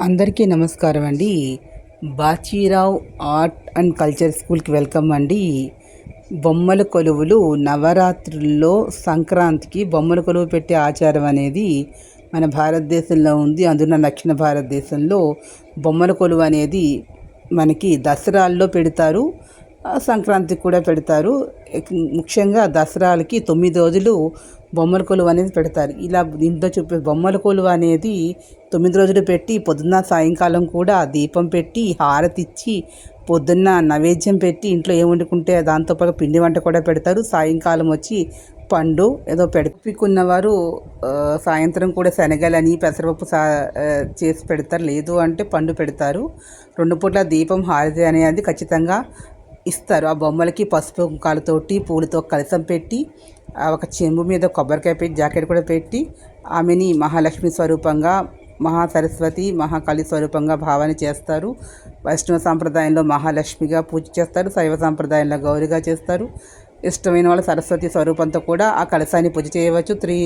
అందరికీ నమస్కారం అండి. బాచీరావ్ ఆర్ట్ అండ్ కల్చర్ స్కూల్కి వెల్కమ్ అండి. బొమ్మల కొలువులు నవరాత్రుల్లో సంక్రాంతికి బొమ్మల కొలువు పెట్టే ఆచారం అనేది మన భారతదేశంలో ఉంది. అందున దక్షిణ భారతదేశంలో బొమ్మల కొలువు అనేది మనకి దసరాల్లో పెడతారు. సంక్రాంతికి కూడా పెడతారు. ముఖ్యంగా దసరాలకి తొమ్మిది రోజులు బొమ్మల కొలువు అనేది పెడతారు. ఇలా దీంట్లో చూపే బొమ్మల కొలువు అనేది తొమ్మిది రోజులు పెట్టి పొద్దున్న సాయంకాలం కూడా దీపం పెట్టి హారతి ఇచ్చి పొద్దున్న నైవేద్యం పెట్టి ఇంట్లో ఏం వండుకుంటే దాంతోపాటు పిండి వంట కూడా పెడతారు. సాయంకాలం వచ్చి పండు ఏదో పెడుకున్న వారు సాయంత్రం కూడా శనగలని పెసరపప్పు సా చేసి పెడతారు. లేదు అంటే పండు పెడతారు. రెండు పూట్ల దీపం హారతి అనేది ఖచ్చితంగా ఇస్తారు. ఆ బొమ్మలకి పసుపు కుంకాలతోటి పూలతో కలసం పెట్టి ఆ ఒక చెంబు మీద కొబ్బరికాయ పెట్టి జాకెట్ కూడా పెట్టి ఆమెని మహాలక్ష్మి స్వరూపంగా మహా సరస్వతి మహాకాళి స్వరూపంగా భావన చేస్తారు. వైష్ణవ సాంప్రదాయంలో మహాలక్ష్మిగా పూజ చేస్తారు. శైవ సాంప్రదాయంలో గౌరిగా చేస్తారు. ఇష్టమైన వాళ్ళ సరస్వతి స్వరూపంతో కూడా ఆ కలశాన్ని పూజ చేయవచ్చు. త్రీ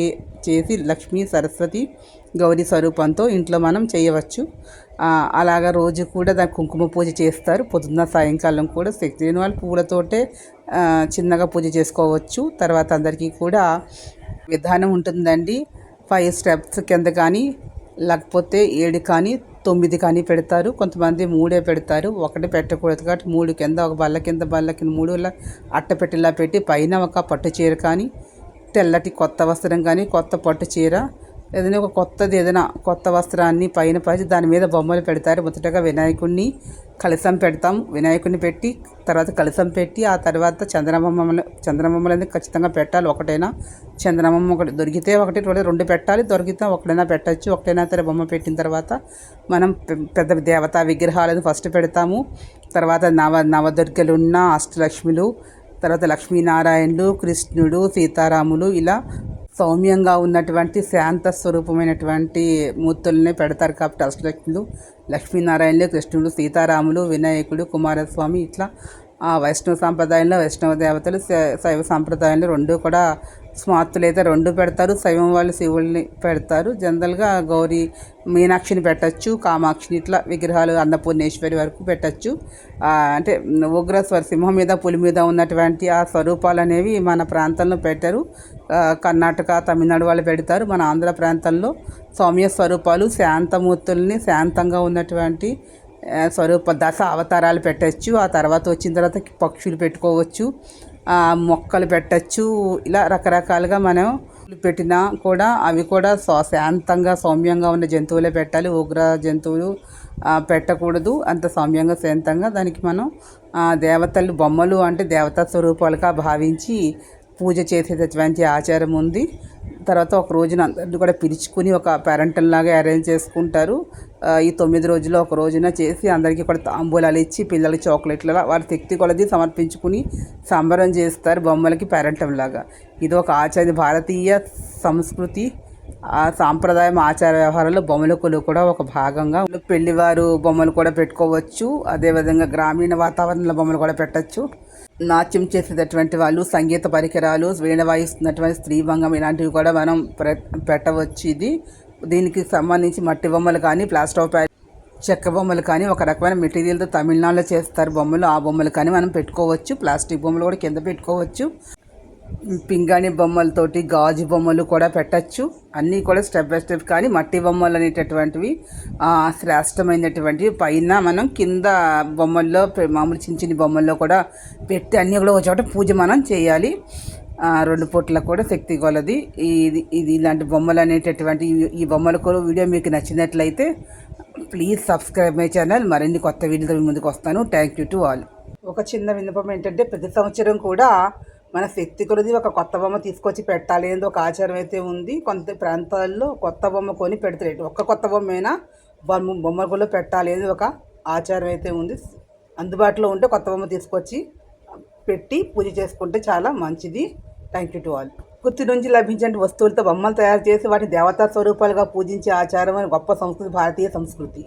చేసి లక్ష్మీ సరస్వతి గౌరీ స్వరూపంతో ఇంట్లో మనం చేయవచ్చు. అలాగా అలాగ రోజు కూడా దాని కుంకుమ పూజ చేస్తారు. పొద్దున్న సాయంకాలం కూడా శక్తి లేని వాళ్ళు పూలతోటే చిన్నగా పూజ చేసుకోవచ్చు. తర్వాత అందరికీ కూడా విధానం ఉంటుందండి. ఫైవ్ స్టెప్స్ కింద కానీ లేకపోతే ఏడు కానీ తొమ్మిది కానీ పెడతారు. కొంతమంది మూడే పెడతారు. ఒకటి పెట్టకూడదు కాబట్టి మూడు కింద ఒక బల్ల కింద బల్ల కింద మూడు ఇలా అట్టపెట్టిలా పెట్టి పైన ఒక పట్టు చీర కానీ తెల్లటి కొత్త వస్త్రం కానీ కొత్త పట్టు చీర ఏదైనా ఒక కొత్తది ఏదైనా కొత్త వస్త్రాన్ని పైన పరిచి దాని మీద బొమ్మలు పెడతారు. మొదటగా వినాయకుడిని కలసం పెడతాం. వినాయకుడిని పెట్టి తర్వాత కలసం పెట్టి ఆ తర్వాత చంద్రబొమ్మలు చంద్రబొమ్మలు అనేది ఖచ్చితంగా పెట్టాలి. ఒకటైనా చంద్రబొమ్మ ఒకటి దొరికితే ఒకటి రెండు పెట్టాలి. దొరికితే ఒకటైనా పెట్టచ్చు. ఒకటైనా సరే బొమ్మ పెట్టిన తర్వాత మనం పె- పెద్ద దేవతా విగ్రహాలను ఫస్ట్ పెడతాము. తర్వాత నవ నవదుర్గలు ఉన్న అష్టలక్ష్మిలు తర్వాత లక్ష్మీనారాయణులు కృష్ణుడు సీతారాములు ఇలా సౌమ్యంగా ఉన్నటువంటి శాంత స్వరూపమైనటువంటి మూర్తుల్ని పెడతారు కాబట్టి అష్టలక్ష్ములు. లక్ష్మీనారాయణులు కృష్ణుడు సీతారాములు వినాయకుడు కుమారస్వామి ఇట్లా. ఆ వైష్ణవ సాంప్రదాయంలో వైష్ణవ దేవతలు శై- శైవ సాంప్రదాయంలో రెండు కూడా స్మార్తులు అయితే రెండు పెడతారు శైవం వాళ్ళు శివుల్ని పెడతారు. జనరల్గా గౌరీ మీనాక్షిని పెట్టచ్చు కామాక్షిని ఇట్లా విగ్రహాలు అన్నపూర్ణేశ్వరి వరకు పెట్టచ్చు. అంటే ఉగ్రస్వర సింహం మీద పులి మీద ఉన్నటువంటి ఆ స్వరూపాలు అనేవి మన ప్రాంతంలో పెట్టారు. కర్ణాటక తమిళనాడు వాళ్ళు పెడతారు. మన ఆంధ్ర ప్రాంతంలో సౌమ్య స్వరూపాలు శాంతమూర్తుల్ని శాంతంగా ఉన్నటువంటి స్వరూప దశ అవతారాలు పెట్టచ్చు. ఆ తర్వాత వచ్చిన తర్వాత పక్షులు పెట్టుకోవచ్చు. మొక్కలు పెట్టచ్చు. ఇలా రకరకాలుగా మనం పెట్టినా కూడా అవి కూడా శాంతంగా సౌమ్యంగా ఉన్న జంతువులే పెట్టాలి. ఉగ్ర జంతువులు పెట్టకూడదు. అంత సౌమ్యంగా శాంతంగా దానికి మనం దేవతలు బొమ్మలు అంటే దేవతా స్వరూపాలుగా భావించి పూజ చేసేటటువంటి ఆచారం ఉంది. తర్వాత ఒక రోజున అందరిని కూడా పిలుచుకుని ఒక పేరెంటల్ లాగా అరేంజ్ చేసుకుంటారు. ఈ తొమ్మిది రోజులు ఒక రోజున చేసి అందరికీ కూడా తాంబూలాలు ఇచ్చి పిల్లలకి చాక్లెట్లు వారి శక్తి కొలది సమర్పించుకుని సంబరం చేస్తారు బొమ్మలకి పేరెంటం లాగా. ఇది ఒక ఆచార్య భారతీయ సంస్కృతి ఆ సాంప్రదాయం ఆచార వ్యవహారాల్లో బొమ్మల కొలువు కూడా ఒక భాగంగా పెళ్ళివారు బొమ్మలు కూడా పెట్టుకోవచ్చు. అదేవిధంగా గ్రామీణ వాతావరణంలో బొమ్మలు కూడా పెట్టచ్చు. నాట్యం చేసేటటువంటి వాళ్ళు సంగీత పరికరాలు వీణ వాయిస్తున్నటువంటి స్త్రీభంగం ఇలాంటివి కూడా మనం పెట్టవచ్చు. ఇది దీనికి సంబంధించి మట్టి బొమ్మలు కానీ ప్లాస్టర్ ఆఫ్ చెక్క బొమ్మలు కానీ ఒక రకమైన మెటీరియల్తో తమిళనాడులో చేస్తారు బొమ్మలు. ఆ బొమ్మలు కానీ మనం పెట్టుకోవచ్చు. ప్లాస్టిక్ బొమ్మలు కూడా కింద పెట్టుకోవచ్చు. పింగాణి బొమ్మలతోటి గాజు బొమ్మలు కూడా పెట్టచ్చు. అన్నీ కూడా స్టెప్ బై స్టెప్ కానీ మట్టి బొమ్మలు అనేటటువంటివి శ్రేష్టమైనటువంటివి. పైన మనం కింద బొమ్మల్లో మామూలు చిన్న చిన్న బొమ్మల్లో కూడా పెట్టి అన్నీ కూడా ఒక చోట పూజ మనం చేయాలి. రెండు పూట్ల కూడా శక్తి కొలది ఇది ఇది ఇలాంటి బొమ్మలు అనేటటువంటి ఈ- బొమ్మలు కూడా వీడియో మీకు నచ్చినట్లయితే ప్లీజ్ సబ్స్క్రైబ్ మై ఛానల్ మరిన్ని కొత్త వీడియోతో మీ ముందుకు వస్తాను. థ్యాంక్ యూ టు ఆల్ ఒక చిన్న విన్నపం ఏంటంటే ప్రతి సంవత్సరం కూడా మన శక్తి కొలది ఒక కొత్త బొమ్మ తీసుకొచ్చి పెట్టాలి అనేది ఒక ఆచారం అయితే ఉంది. కొంత ప్రాంతాల్లో కొత్త బొమ్మ కొని పెడతారు ఒక్క కొత్త బొమ్మ బొమ్మ బొమ్మ కూడా పెట్టాలి అనేది ఒక ఆచారం అయితే ఉంది. అందుబాటులో ఉంటే కొత్త బొమ్మ తీసుకొచ్చి పెట్టి పూజ చేసుకుంటే చాలా మంచిది. థ్యాంక్ యూ టు ఆల్ గుర్తు నుంచి లభించే వస్తువులతో బొమ్మలు తయారు చేసి వాటిని దేవతా స్వరూపాలుగా పూజించే ఆచారం అని గొప్ప సంస్కృతి భారతీయ సంస్కృతి.